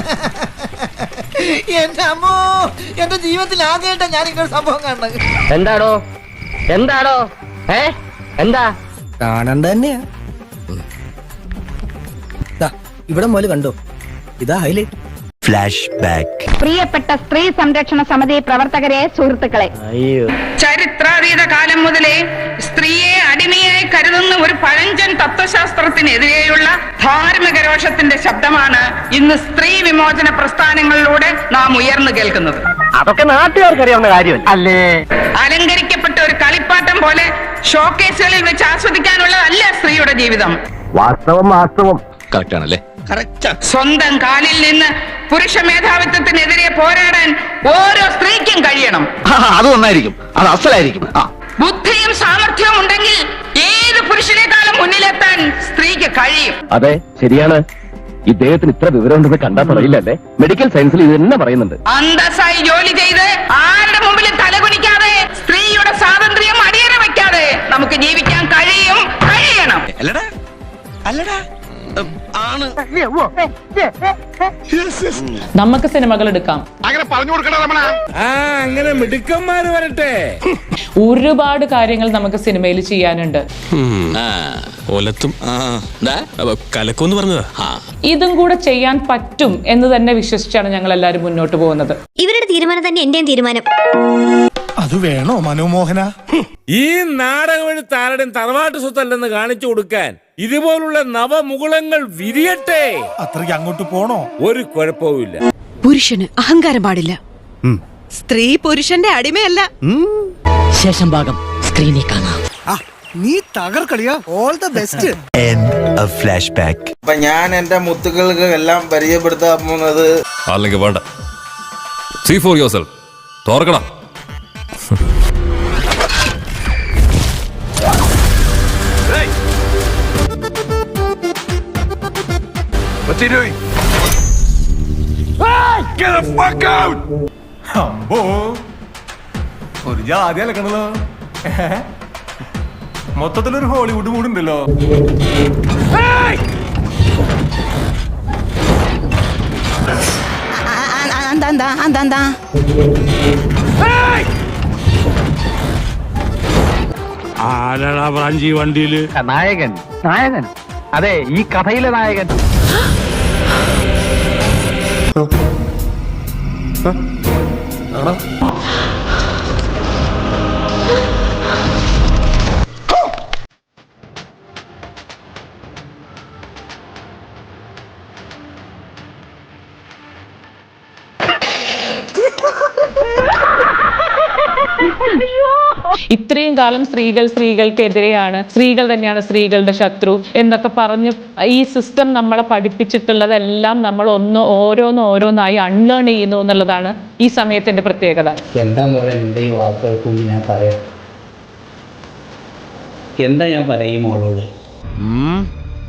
എന്റെ അമ്മോ എന്റെ ജീവിതത്തിൽ ആദ്യമായിട്ടാ ഞാൻ ഇങ്ങനെ സംഭവം കാണുന്നത്. എന്താടോ? എന്താടോ? ഏ? എന്താ? കാണണ്ട തന്നെയാ. ദാ, ഇവിടെ മുതൽ കണ്ടോ? ഇതാ ഹൈലൈറ്റ് പ്രിയപ്പെട്ട സ്ത്രീ സംരക്ഷണ സമിതി പ്രവർത്തകരെ സുഹൃത്തുക്കളെ. അയ്യോ. ചരിത്രാതീത കാലം മുതലേ സ്ത്രീയെ കരുതുന്ന ഒരു പഴഞ്ചൻ തത്വശാസ്ത്രത്തിനെതിരെയുള്ള ധാർമ്മിക രോഷത്തിന്റെ ശബ്ദമാണ് ഇന്ന് സ്ത്രീ വിമോചന പ്രസ്ഥാനങ്ങളിലൂടെ നാം ഉയർന്നു കേൾക്കുന്നത്. അതൊക്കെ നാട്ടുകാർക്ക് അറിയാവുന്ന കാര്യം അല്ലേ? അലങ്കരിക്കപ്പെട്ട ഒരു കളിപ്പാട്ടം പോലെ ഷോക്കേസുകളിൽ വെച്ച് ആസ്വദിക്കാനുള്ളതല്ല സ്ത്രീയുടെ ജീവിതം. വാസ്തവം വാസ്തവം. കറക്റ്റ് ആണല്ലേ? സ്വന്തം കാലിൽ നിന്ന് പുരുഷ മേധാവിത്വത്തിനെതിരെ പോരാടാൻ ഓരോ സ്ത്രീക്കും കഴിയണം. അത് നന്നായിരിക്കും. അത് അസലായിരിക്കും. ആ. ബുദ്ധിയും സാമർഥ്യവും ഉണ്ടെങ്കിൽ പുരുഷനേക്കാളും മുന്നിലെത്താൻ സ്ത്രീക്ക് കഴിയും. അതെ ശരിയാണ്. ഇദ്ദേഹത്തിന് ഇത്ര വിവരമുണ്ടെന്ന് കണ്ടാൽ പറയില്ലല്ലേ? മെഡിക്കൽ സയൻസിൽ ഇത് തന്നെ പറയുന്നുണ്ട്. അന്തസ്സായി ജോലി ചെയ്ത് ആരുടെ മുമ്പിൽ തലകുനിക്കാതെ സ്ത്രീയുടെ സ്വാതന്ത്ര്യം അടിയറ വെക്കാതെ നമുക്ക് ജീവിക്കാൻ കഴിയും. കഴിയണം. അല്ലടാ അല്ലടാ. ആണ്. നമുക്ക് സിനിമകൾ എടുക്കാം. അങ്ങനെ പറഞ്ഞു അങ്ങനെ മിടുക്കന്മാര് വരട്ടെ. ഒരുപാട് കാര്യങ്ങൾ നമുക്ക് സിനിമയിൽ ചെയ്യാനുണ്ട്. ഒലത്തും കലക്കൊന്ന് പറഞ്ഞതാ. ഇതും കൂടെ ചെയ്യാൻ പറ്റും എന്ന് തന്നെ വിശ്വസിച്ചാണ് ഞങ്ങൾ എല്ലാരും മുന്നോട്ട് പോകുന്നത്. ഇവരുടെ തീരുമാനം തന്നെ എന്റെയും തീരുമാനം. അത് വേണോ മനോമോഹന? ഈ നാടകം ആരുടെയും തറവാട്ട് സ്വത്തല്ലെന്ന് കാണിച്ചു കൊടുക്കാൻ ഇതുപോലുള്ള നവമുകുളങ്ങൾ വിരിയട്ടെ. അത്രയ്ക്ക് അങ്ങോട്ട് പോണോ? ഒരു കുഴപ്പവുമില്ല. പുരുഷന് അഹങ്കാരം പാടില്ല. സ്ത്രീ പുരുഷന്റെ അടിമയല്ല. ശേഷം ഭാഗം സ്ക്രീനിൽ കാണാം. നീ തകർക്കളിയാ. ഓൾ ദ ബെസ്റ്റ് അപ്പൊ ഞാൻ എന്റെ മുത്തുകൾക്ക് എല്ലാം പരിചയപ്പെടുത്താൻ പോകുന്നത് അല്ലെങ്കിൽ വേണ്ട. സീ ഫോർ യുവർ സെൽഫ് തോർക്കണം. അമ്പോ. ഒരു ജാതി അലക്കണല്ലോ. മൊത്തത്തിലൊരു ഹോളിവുഡ് മൂടുണ്ടല്ലോ. ആരാടാ ബ്രാഞ്ചി വണ്ടിയിൽ? നായകൻ. നായകൻ. അതെ ഈ കഥയിലെ നായകൻ. ആണോ ഇത്രയും കാലം സ്ത്രീകൾ സ്ത്രീകൾക്കെതിരെയാണ് സ്ത്രീകൾ തന്നെയാണ് സ്ത്രീകളുടെ ശത്രു എന്നൊക്കെ പറഞ്ഞ് ഈ സിസ്റ്റം നമ്മളെ പഠിപ്പിച്ചിട്ടുള്ളതെല്ലാം നമ്മൾ ഒന്ന് ഓരോന്ന് ഓരോന്നായി അൺലേൺ ചെയ്യുന്നു എന്നുള്ളതാണ് ഈ സമയത്തിന്റെ പ്രത്യേകത. ഈ വാക്കുകൾക്ക് ഞാൻ പറയാം. എന്താ ഞാൻ പറയും മോളോട്?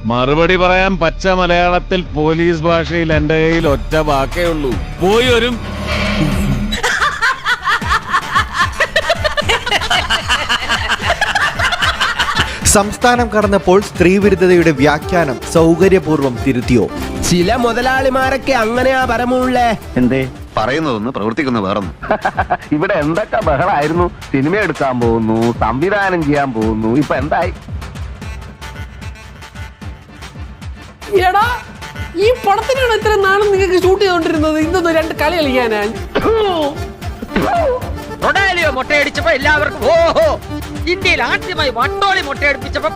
മറുപടി പറയാൻ പച്ച മലയാളത്തിൽ പോലീസ് ഭാഷയിൽ എന്റെ കയ്യിൽ ഒറ്റ വാക്കേ ഉള്ളൂ. പോയി വരും. സംസ്ഥാനം കടന്നപ്പോൾ സ്ത്രീവിരുദ്ധതയുടെ വ്യാഖ്യാനം സൗകര്യപൂർവം തിരുത്തിയോ? ചില മുതലാളിമാരൊക്കെ അങ്ങനെയാ പരമുള്ളേ. എന്തേ? പറയുന്നതൊന്ന് പ്രവർത്തിക്കുന്ന വേറെ ഇവിടെ എന്തൊക്കെ ബഹളായിരുന്നു? സിനിമ എടുക്കാൻ പോകുന്നു സംവിധാനം ചെയ്യാൻ പോകുന്നു ഇപ്പൊ എന്തായി? എടാ ഈ പടത്തിനാണ് ഇത്ര നാളും നിങ്ങൾക്ക് ഷൂട്ട് ചെയ്തോണ്ടിരുന്നത്? ഇന്നൊന്ന് രണ്ട് കളി കളിക്കാനാ. റൊണാലിയോ മുട്ടയടിച്ചപ്പോ എല്ലാവർക്കും ഓഹോ! ഇന്ത്യയിൽ ആദ്യമായി വട്ടോളി മുട്ടയടിപ്പിച്ചപ്പോ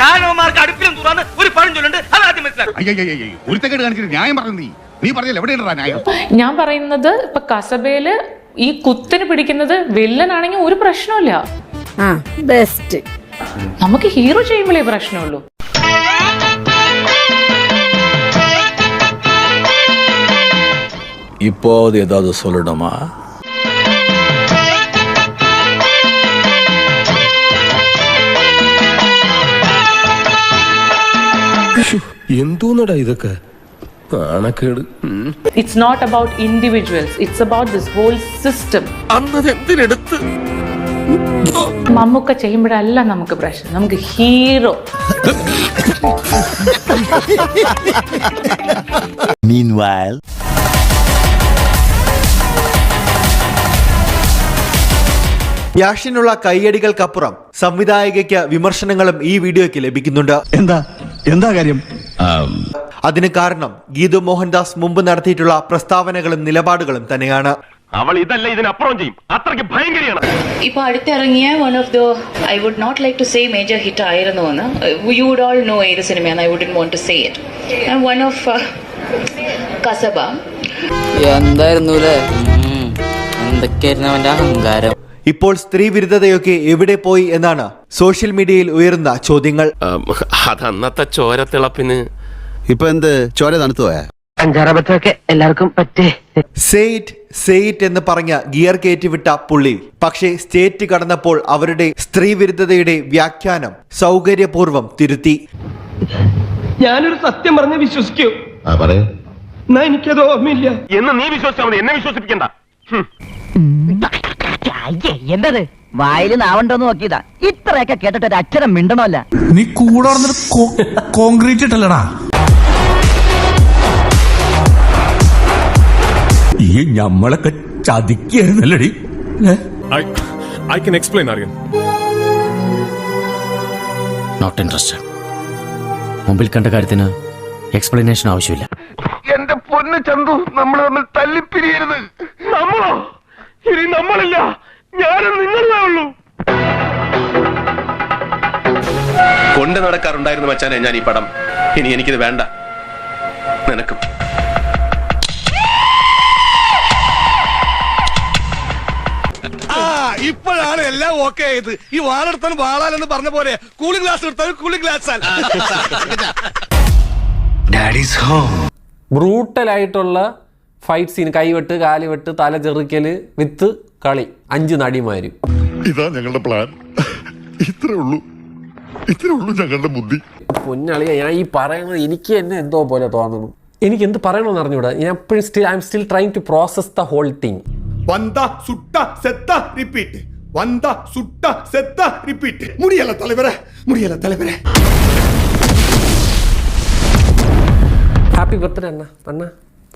കാരണവന്മാർക്ക് അടുപ്പിലും തുറന്ന് ഒരു പഴഞ്ചൊല്ലുണ്ട് അത് ആദ്യം മനസ്സിലാക്കും ഒരുത്തക്കേട് കാണിച്ചിട്ട് ന്യായം പറഞ്ഞു നീ നീ പറഞ്ഞില്ല എവിടെയാണ് ന്യായം ഞാൻ പറയുന്നത് ഇപ്പൊ കസബയില് ഈ കുത്തിന് പിടിക്കുന്നത് വില്ലനാണെങ്കിൽ ഒരു പ്രശ്നമില്ല ബെസ്റ്റ് നമുക്ക് ഹീറോ ചെയ്യുമ്പോഴേ പ്രശ്നമുള്ളൂ இப்போ ஏதாவது சொல்லணுமா എന്തോന്നടാ ഇതൊക്കെ? നാണക്കേട് it's not about individuals it's about this whole system Mammukka ചെയ്യുമ്പോഴല്ല നമുക്ക് പ്രശ്നം നമുക്ക് ഹീറോ. യാഷിനുള്ള കയ്യടികൾക്കപ്പുറം സംവിധായകയ്ക്ക് വിമർശനങ്ങളും ഈ വീഡിയോയ്ക്ക് ലഭിക്കുന്നുണ്ട്. എന്താ? എന്താ കാര്യം? അതിന് കാരണം ഗീതു മോഹൻദാസ് മുമ്പ് നടത്തിയിട്ടുള്ള പ്രസ്താവനകളും നിലപാടുകളും തന്നെയാണ്. അവൾ ഇതല്ല ഇതിനപ്പുറം ചെയ്യും. അത്രയ്ക്ക് ഭയങ്കരയാണ്. ഇപ്പൊ അടുത്തിറങ്ങിയ one of the I would not like to say major hit ആയിരുന്നു എന്ന്. യു വുഡ് ഓൾ നോ ഏത് സിനിമയാണ് I would want to say it one of Kasaba. എന്തായിരുന്നു എന്തൊക്കെയായിരുന്നു അവന്റെ അഹങ്കാരം? ഇപ്പോൾ സ്ത്രീ വിരുദ്ധതയൊക്കെ എവിടെ പോയി എന്നാണ് സോഷ്യൽ മീഡിയയിൽ ഉയർന്ന ചോദ്യങ്ങൾ. അതന്നത്തെ ചോരത്തിളപ്പിന് ഇപ്പൊ എന്ത്? ചോര തണുത്തു പോയാ? അഞ്ചാറബത്തൊക്കെ എല്ലാവർക്കും പറ്റേ. സെയ്റ്റ് സെയ്റ്റ് എന്ന് പറഞ്ഞ ഗിയർ കയറ്റിവിട്ട പുള്ളി. പക്ഷേ സ്റ്റേറ്റ് കടന്നപ്പോൾ അവരുടെ സ്ത്രീ വിരുദ്ധതയുടെ വ്യാഖ്യാനം സൗകര്യപൂർവം തിരുത്തി. ഞാനൊരു സത്യം പറഞ്ഞ് വിശ്വസിക്കൂ. എനിക്കത് ഓർമ്മയില്ല. എന്ന് നീ വിശ്വസിച്ചാൽ മതി. എന്നെ വിശ്വസിപ്പിക്കണ്ട. എന്തത്? വായിൽ നാവണ്ടോന്ന് നോക്കിയതാ. ഇത്രയൊക്കെ കേട്ടിട്ട് ഒരു അക്ഷരം മിണ്ടണമല്ല. നീ കൂടെ കോൺക്രീറ്റ് ഇട്ടല്ലടാ. ഈ ഞമ്മളൊക്കെ ചതിക്കായിരുന്നല്ലടി ഐ കൻ എക്സ്പ്ലെയിൻ അറിയാം നോട്ട് ഇൻട്രസ്റ്റഡ് മുമ്പിൽ കണ്ട കാര്യത്തിന് എക്സ്പ്ലനേഷൻ ആവശ്യമില്ല. എന്റെ പൊന്ന് ചന്തു നമ്മൾ തമ്മിൽ തല്ലിപ്പിരിയരുത്. നമ്മളോ? ഇനി നമ്മളില്ല. ഞാനും നിങ്ങളേ ഉള്ളൂ. കൊണ്ട് നടക്കാറുണ്ടായിരുന്നു മച്ചാനെ ഞാൻ ഈ പടം. ഇനി എനിക്കിത് വേണ്ട. നിനക്കും. ഇപ്പോഴാണ് എല്ലാം ഓക്കെ ആയത്. ഈ വാളെടുത്താൽ വാളാലെന്ന് പറഞ്ഞ പോലെ കൂളിംഗ് ഗ്ലാസ് എടുത്താൽ കൂളിംഗ് ഗ്ലാസ് ബ്രൂട്ടലായിട്ടുള്ള ഫൈറ്റ് സീൻ കൈവെട്ട് കാലുവെട്ട് തല ചെറുക്കൽ വിത്ത് കളി. അഞ്ച് നടിമാരും. ഇതാ ഞങ്ങളുടെ പ്ലാൻ ഇത്രേ ഉള്ളൂ. ഇത്രേ ഉള്ളൂ ഞങ്ങളുടെ ബുദ്ധി. പൊന്നളിയ ഞാൻ ഈ പറയുന്നത് എനിക്ക് തന്നെ എന്തോ പോലെ തോന്നുന്നു. എനിക്ക് എന്ത് പറയണമെന്ന് അറിഞ്ഞൂടാ? ഞാൻ എപ്പോഴും still I'm still trying to process the whole thing വന്ത സുട്ട സെത്ത റിപ്പീറ്റ് വന്ത സുട്ട സെത്ത റിപ്പീറ്റ് മുടിയല്ല തലവരെ മുടിയല്ല തലവരെ. ഹാപ്പി ബർത്ത്ഡേ അണ്ണ അണ്ണ.